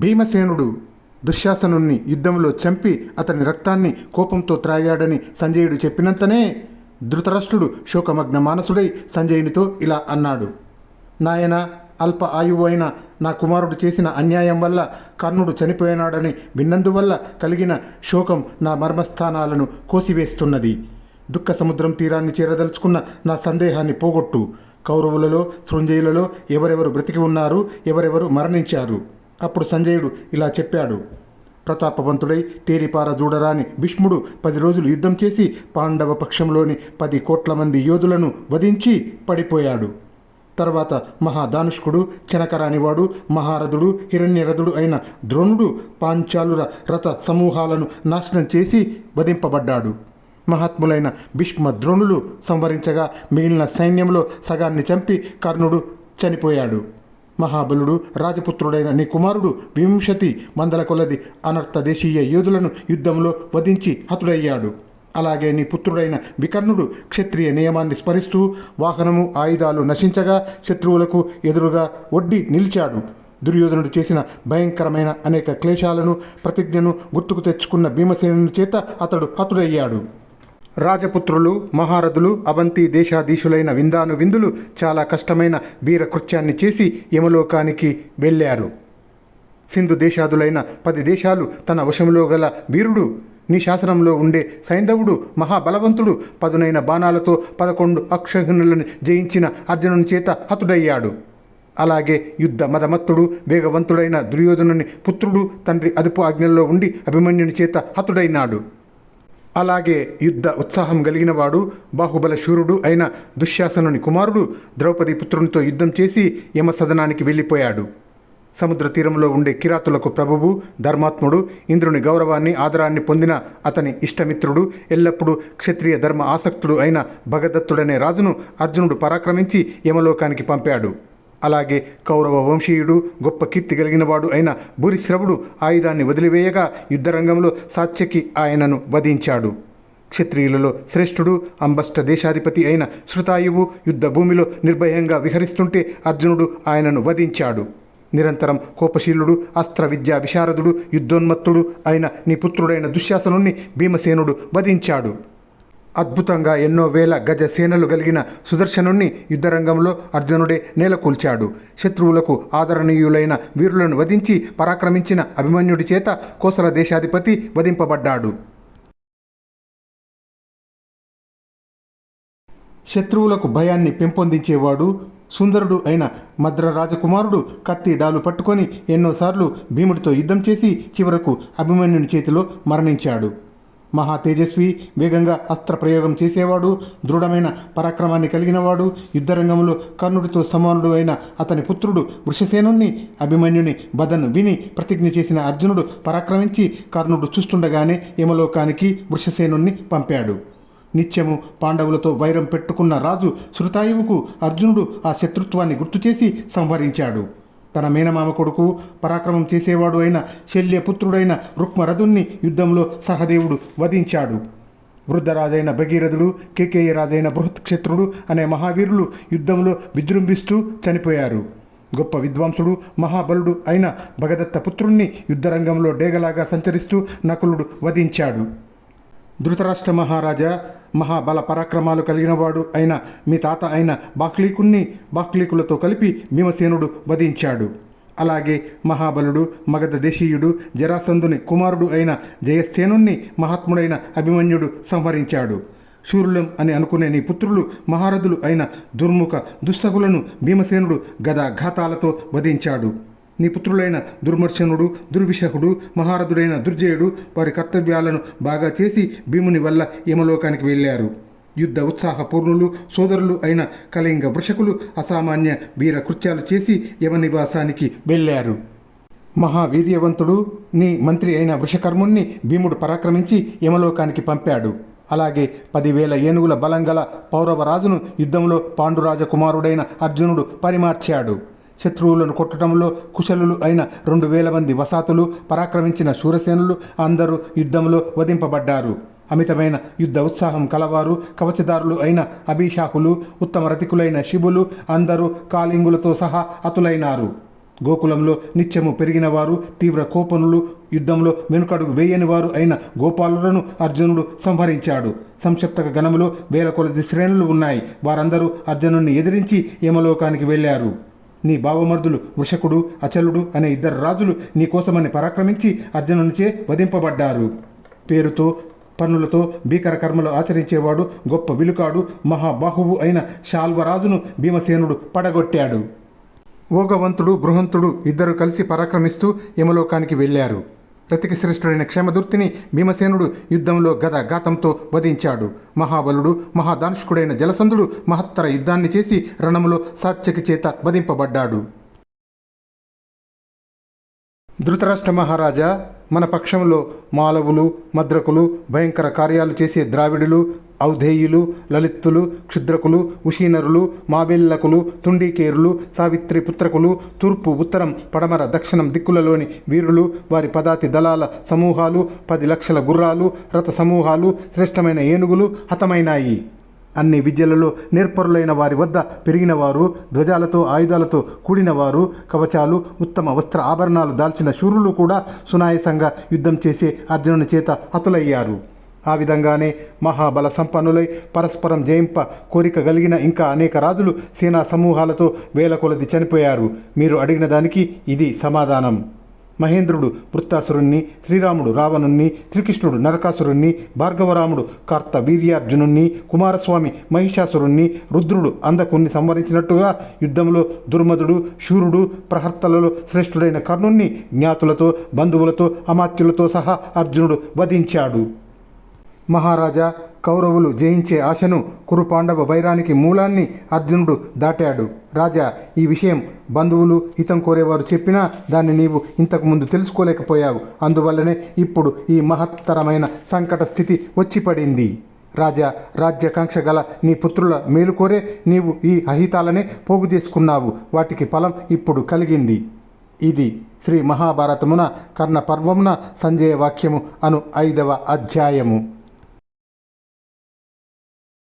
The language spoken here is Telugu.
భీమసేనుడు దుశ్శాసనుణ్ణి యుద్ధంలో చంపి అతని రక్తాన్ని కోపంతో త్రాగాడని సంజయుడు చెప్పినంతనే ధృతరాష్ట్రుడు శోకమగ్న మానసుడై సంజయునితో ఇలా అన్నాడు. నాయన అల్ప ఆయువు అయిన నా కుమారుడు చేసిన అన్యాయం వల్ల కర్ణుడు చనిపోయినాడని విన్నందువల్ల కలిగిన శోకం నా మర్మస్థానాలను కోసివేస్తున్నది. దుఃఖ సముద్రం తీరాన్ని చేరదలుచుకున్న నా సందేహాన్ని పోగొట్టు. కౌరవులలో శృంజయులలో ఎవరెవరు బ్రతికి ఉన్నారు ఎవరెవరు మరణించారు. అప్పుడు సంజయుడు ఇలా చెప్పాడు. ప్రతాపవంతుడై తేరిపార చూడరాని భీష్ముడు పది రోజులు యుద్ధం చేసి పాండవ పక్షంలోని పది కోట్ల మంది యోధులను వధించి పడిపోయాడు. తర్వాత మహాదానుష్కుడు చెనకరానివాడు మహారథుడు హిరణ్యరథుడు అయిన ద్రోణుడు పాంచాలుర రథ సమూహాలను నాశనం చేసి వధింపబడ్డాడు. మహాత్ములైన భీష్మ ద్రోణులు సంవరించగా మిగిలిన సైన్యంలో సగాన్ని చంపి కర్ణుడు చనిపోయాడు. మహాబలుడు రాజపుత్రుడైన నీ కుమారుడు వింశతి మందల కొలది అనర్థ దేశీయ యోధులను యుద్ధంలో వధించి హతుడయ్యాడు. అలాగే నీ పుత్రుడైన వికర్ణుడు క్షత్రియ నియమాన్ని స్మరిస్తూ వాహనము ఆయుధాలు నశించగా శత్రువులకు ఎదురుగా ఒడ్డి నిలిచాడు. దుర్యోధనుడు చేసిన భయంకరమైన అనేక క్లేశాలను ప్రతిజ్ఞను గుర్తుకు తెచ్చుకున్న భీమసేనుని చేత అతడు హతుడయ్యాడు. రాజపుత్రులు మహారథులు అవంతి దేశాధీశులైన విందాను విందులు చాలా కష్టమైన వీరకృత్యాన్ని చేసి యమలోకానికి వెళ్ళారు. సింధు దేశాదులైన పది దేశాలు తన వశంలో గల వీరుడు నీ శాసనంలో ఉండే సైంధవుడు మహాబలవంతుడు పదునైన బాణాలతో పదకొండు అక్షహ్నులను జయించిన అర్జునుని చేత హతుడయ్యాడు. అలాగే యుద్ధ మదమత్తుడు వేగవంతుడైన దుర్యోధనుని పుత్రుడు తండ్రి అదుపు ఆజ్ఞల్లో ఉండి అభిమన్యుని చేత హతుడైనాడు. అలాగే యుద్ధ ఉత్సాహం కలిగినవాడు బాహుబల శూరుడు అయిన దుశ్శాసనుని కుమారుడు ద్రౌపది పుత్రునితో యుద్ధం చేసి యమసదనానికి వెళ్ళిపోయాడు. సముద్ర తీరంలో ఉండే కిరాతులకు ప్రభువు ధర్మాత్ముడు ఇంద్రుని గౌరవాన్ని ఆదరాన్ని పొందిన అతని ఇష్టమిత్రుడు ఎల్లప్పుడూ క్షత్రియ ధర్మ ఆసక్తుడు అయిన భగదత్తుడనే రాజును అర్జునుడు పరాక్రమించి యమలోకానికి పంపాడు. అలాగే కౌరవ వంశీయుడు గొప్ప కీర్తి కలిగినవాడు అయిన భూరిశ్రవుడు ఆయుధాన్ని వదిలివేయగా యుద్ధరంగంలో సాత్యకి ఆయనను వధించాడు. క్షత్రియులలో శ్రేష్ఠుడు అంబష్ట దేశాధిపతి అయిన శృతాయువు యుద్ధ భూమిలో నిర్భయంగా విహరిస్తుంటే అర్జునుడు ఆయనను వధించాడు. నిరంతరం కోపశీలుడు అస్త్ర విద్యా విశారదుడు యుద్ధోన్మత్తుడు అయిన నీ పుత్రుడైన దుశ్శాసనుణ్ణి భీమసేనుడు వధించాడు. అద్భుతంగా ఎన్నో వేల గజ సేనలు కలిగిన సుదర్శనుణ్ణి యుద్ధరంగంలో అర్జునుడే నేలకూల్చాడు. శత్రువులకు ఆదరణీయులైన వీరులను వధించి పరాక్రమించిన అభిమన్యుడి చేత కోసల దేశాధిపతి వధింపబడ్డాడు. శత్రువులకు భయాన్ని పెంపొందించేవాడు సుందరుడు అయిన మద్ర రాజకుమారుడు కత్తి డాలు పట్టుకొని ఎన్నోసార్లు భీముడితో యుద్ధం చేసి చివరకు అభిమన్యుని చేతిలో మరణించాడు. మహా తేజస్వి వేగంగా అస్త్ర ప్రయోగం చేసేవాడు దృఢమైన పరాక్రమాన్ని కలిగినవాడు యుద్ధరంగంలో కర్ణుడితో సమానుడు అయిన అతని పుత్రుడు వృషసేనుణ్ణి అభిమన్యుని బదన్ విని ప్రతిజ్ఞ చేసిన అర్జునుడు పరాక్రమించి కర్ణుడు చూస్తుండగానే యమలోకానికి వృషసేనుణ్ణి పంపాడు. నిత్యము పాండవులతో వైరం పెట్టుకున్న రాజు శృతాయువుకు అర్జునుడు ఆ శత్రుత్వాన్ని గుర్తు చేసి సంహరించాడు. తన మేనమామ కొడుకు పరాక్రమం చేసేవాడు అయిన శల్యపుత్రుడైన రుక్మరథుణ్ణి యుద్ధంలో సహదేవుడు వధించాడు. వృద్ధరాజైన భగీరథుడు కేకేయ రాజైన బృహత్క్షత్రుడు అనే మహావీరులు యుద్ధంలో విజృంభిస్తూ చనిపోయారు. గొప్ప విద్వాంసుడు మహాబలుడు అయిన భగదత్త పుత్రుణ్ణి యుద్ధరంగంలో డేగలాగా సంచరిస్తూ నకులుడు వధించాడు. ధృతరాష్ట్ర మహారాజా మహాబల పరాక్రమాలు కలిగినవాడు అయిన మీ తాత అయిన బాక్లీకుణ్ణి బాక్లీకులతో కలిపి భీమసేనుడు వధించాడు. అలాగే మహాబలుడు మగధ దేశీయుడు జరాసంధుని కుమారుడు అయిన జయసేనుణ్ణి మహాత్ముడైన అభిమన్యుడు సంహరించాడు. శూరులం అని అనుకునే నీ పుత్రులు మహారథులు అయిన దుర్ముఖ దుస్సగులను భీమసేనుడు గదాఘాతాలతో వధించాడు. నీ పుత్రులైన దుర్మర్శనుడు దుర్విషకుడు మహారథుడైన దుర్జయుడు వారి కర్తవ్యాలను బాగా చేసి భీముని వల్ల యమలోకానికి వెళ్ళారు. యుద్ధ ఉత్సాహపూర్ణులు సోదరులు అయిన కళింగ వృషకులు అసామాన్య వీర కృత్యాలు చేసి యమనివాసానికి వెళ్ళారు. మహావీర్యవంతుడు నీ మంత్రి అయిన వృషకర్ముణ్ణి భీముడు పరాక్రమించి యమలోకానికి పంపాడు. అలాగే పదివేల ఏనుగుల బలంగల పౌరవరాజును యుద్ధంలో పాండురాజ కుమారుడైన అర్జునుడు పరిమార్చాడు. శత్రువులను కొట్టడంలో కుశలులు అయిన రెండు వేల మంది వసాతులు పరాక్రమించిన శూరసేనులు అందరూ యుద్ధంలో వధింపబడ్డారు. అమితమైన యుద్ధ ఉత్సాహం కలవారు కవచదారులు అయిన అభిషాకులు ఉత్తమ రతికులైన శివులు అందరూ కాలింగులతో సహా అతులైనారు. గోకులంలో నిత్యము పెరిగిన వారు తీవ్ర కోపనులు యుద్ధంలో వెనుకడుగు వేయని వారు అయిన గోపాలులను అర్జునుడు సంహరించాడు. సంక్షిప్తక గణములో వేల కొలది శ్రేణులు ఉన్నాయి. వారందరూ అర్జునుడిని ఎదిరించి యమలోకానికి వెళ్ళారు. నీ బావమర్దులు వృషకుడు అచలుడు అనే ఇద్దరు రాజులు నీకోసమని పరాక్రమించి అర్జునునిచే వధింపబడ్డారు. పేరుతో పన్నులతో భీకర కర్మలు ఆచరించేవాడు గొప్ప విలుకాడు మహాబాహువు అయిన శాల్వరాజును భీమసేనుడు పడగొట్టాడు. ఓగవంతుడు బృహంతుడు ఇద్దరు కలిసి పరాక్రమిస్తూ యమలోకానికి వెళ్ళారు. ప్రతికి శ్రేష్ఠుడైన క్షేమదుర్తిని భీమసేనుడు యుద్ధంలో గద ఘాతంతో వధించాడు. మహాబలుడు మహాదానుష్కుడైన జలసంధుడు మహత్తర యుద్ధాన్ని చేసి రణములో సాత్యకి చేత వధింపబడ్డాడు. ధృతరాష్ట్ర మహారాజా మన పక్షంలో మాలవులు మద్రకులు భయంకర కార్యాలు చేసే ద్రావిడులు ఔధేయులు లలిత్తులు క్షుద్రకులు ఉషీనరులు మాబెల్లకులు తుండీకేరులు సావిత్రి పుత్రకులు తూర్పు ఉత్తరం పడమర దక్షిణం దిక్కులలోని వీరులు వారి పదాతి దళాల సమూహాలు పది లక్షల గుర్రాలు రథ సమూహాలు శ్రేష్టమైన ఏనుగులు హతమైనాయి. అన్ని విద్యలలో నేర్పరులైన వారి వద్ద పెరిగినవారు ధ్వజాలతో ఆయుధాలతో కూడినవారు కవచాలు ఉత్తమ వస్త్ర ఆభరణాలు దాల్చిన శూరులు కూడా సునాయసంగా యుద్ధం చేసే అర్జునుని చేత హతులయ్యారు. ఆ విధంగానే మహాబల సంపన్నులై పరస్పరం జయింప కోరిక కలిగిన ఇంకా అనేక రాజులు సేనా సమూహాలతో వేల కొలది చనిపోయారు. మీరు అడిగిన దానికి ఇది సమాధానం. మహేంద్రుడు వృత్తాసురుణ్ణి శ్రీరాముడు రావణుణ్ణి శ్రీకృష్ణుడు నరకాసురుణ్ణి భార్గవరాముడు కార్త వీర్యార్జునుణ్ణి కుమారస్వామి మహిషాసురుణ్ణి రుద్రుడు అందకుణ్ణి సంవరించినట్టుగా యుద్ధంలో దుర్మధుడు శూరుడు ప్రహర్తలలో శ్రేష్ఠుడైన కర్ణుణ్ణి జ్ఞాతులతో బంధువులతో అమాత్యులతో సహా అర్జునుడు వధించాడు. మహారాజా కౌరవులు జయించే ఆశను కురుపాండవ వైరానికి మూలాన్ని అర్జునుడు దాటాడు. రాజా ఈ విషయం బంధువులు హితం కోరేవారు చెప్పినా దాన్ని నీవు ఇంతకు ముందు తెలుసుకోలేకపోయావు. అందువల్లనే ఇప్పుడు ఈ మహత్తరమైన సంకట స్థితి వచ్చి పడింది రాజా రాజ్యాకాంక్ష గల నీ పుత్రుల మేలు కోరే నీవు ఈ అహితాలనే పోగు చేసుకున్నావు. వాటికి ఫలం ఇప్పుడు కలిగింది. ఇది శ్రీ మహాభారతమున కర్ణ పర్వమున సంజయ వాక్యము అను ఐదవ అధ్యాయము.